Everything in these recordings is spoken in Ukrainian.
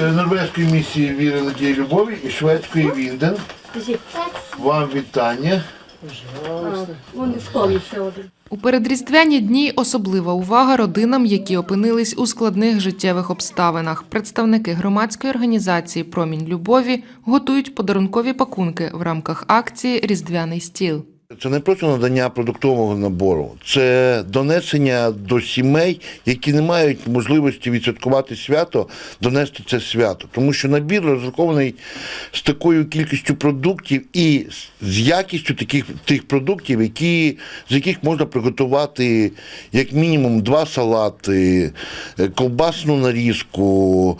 е, норвезької місії віри надії любові і шведської Вінден. Вам вітання. У передріздвяні дні особлива увага родинам, які опинились у складних життєвих обставинах. Представники громадської організації Промінь любові готують подарункові пакунки в рамках акції Різдвяний стіл. Це не просто надання продуктового набору, це донесення до сімей, які не мають можливості відсвяткувати свято, донести це свято. Тому що набір розрахований з такою кількістю продуктів і з якістю таких тих продуктів, які, з яких можна приготувати як мінімум два салати, е, ковбасну нарізку.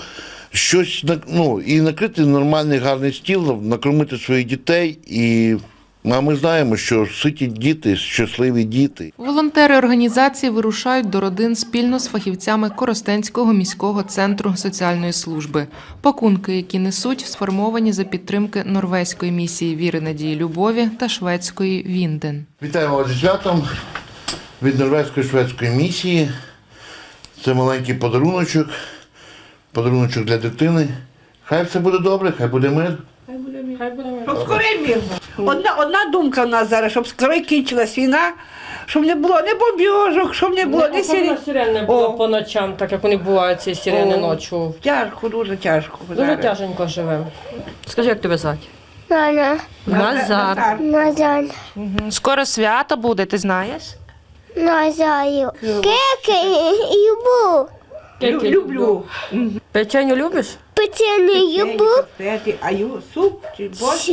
Щось ну, і накрити нормальний гарний стіл, накормити своїх дітей і а ми знаємо, що ситі діти, щасливі діти. Волонтери організації вирушають до родин спільно з фахівцями Коростенського міського центру соціальної служби. Пакунки, які несуть, сформовані за підтримки норвезької місії віри надії любові та шведської Вінден. Вітаємо вас зі святом від норвезької шведської місії. Це маленький подаруночок, подаруночок для дитини. Хай все буде добре, хай буде мир. Щоб скорей мир. був. Одна, одна думка в нас зараз, щоб скорей кінчилась війна, щоб не було ні бомбіжок, щоб не було ні Не сирі. сирен не було О. по ночам, так як вони бувають, ці сирени О. ночі. Тяжко, дуже тяжко. Дуже зараз. тяженько живемо. Скажи, як тебе звати? Наня, Назар. Назар, Скоро свято буде, ти знаєш? Назарю. Кеки юбу. Лю- Люблю. Печеню любиш? Печений юбу. А ю суп чи борщ?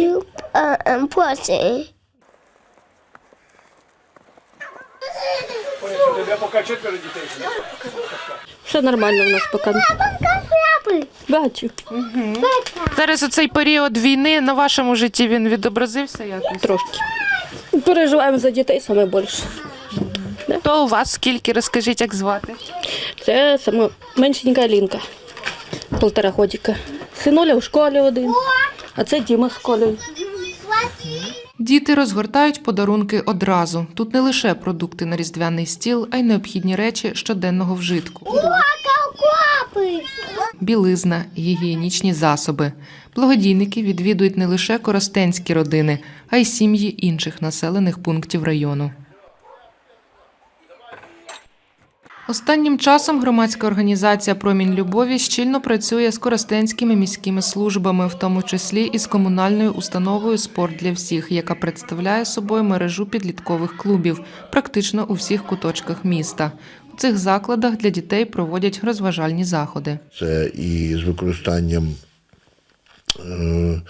Поси. Все нормально в нас поки. Бачу. Зараз у цей період війни на вашому житті він відобразився якось? Трошки. Переживаємо за дітей саме більше. То у вас скільки? Розкажіть, як звати? Це саме меншенька Алінка. Полтора годика. Синуля в школі один, а це Діма з школи. Діти розгортають подарунки одразу. Тут не лише продукти на різдвяний стіл, а й необхідні речі щоденного вжитку. Білизна, гігієнічні засоби. Благодійники відвідують не лише коростенські родини, а й сім'ї інших населених пунктів району. Останнім часом громадська організація Промінь любові щільно працює з коростенськими міськими службами, в тому числі і з комунальною установою Спорт для всіх, яка представляє собою мережу підліткових клубів практично у всіх куточках міста. У цих закладах для дітей проводять розважальні заходи. Це і з використанням е,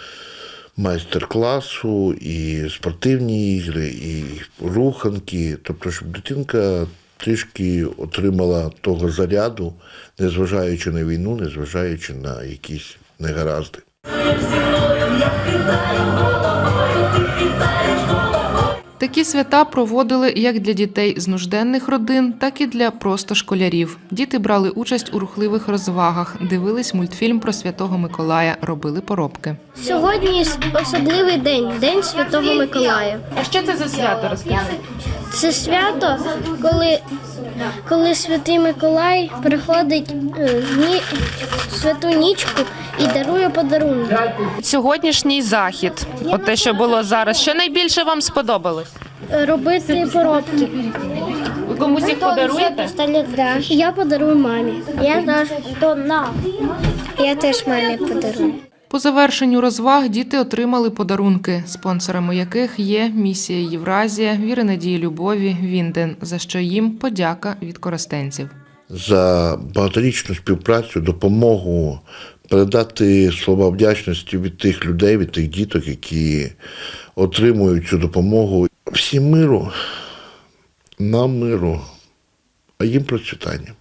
майстер-класу, і спортивні ігри, і руханки. Тобто, щоб дитинка трішки отримала того заряду, незважаючи на війну, незважаючи на якісь негаразди. Такі свята проводили як для дітей з нужденних родин, так і для просто школярів. Діти брали участь у рухливих розвагах, дивились мультфільм про святого Миколая, робили поробки. Сьогодні особливий день, День Святого Миколая. А що це за свято? Розкажи. Це свято, коли, коли святий Миколай приходить е, ні, святу нічку і дарує подарунки. Сьогоднішній захід, от те, що було зараз, що найбільше вам сподобалось? Е, Робити поробки. Ви комусь їх подаруєте? Я подарую мамі. Я теж Я теж мамі подарую. По завершенню розваг діти отримали подарунки, спонсорами яких є місія Євразія, віри надії любові, Вінден, за що їм подяка від коростенців. за багаторічну співпрацю, допомогу передати слова вдячності від тих людей, від тих діток, які отримують цю допомогу. Всім миру, нам миру, а їм процвітання.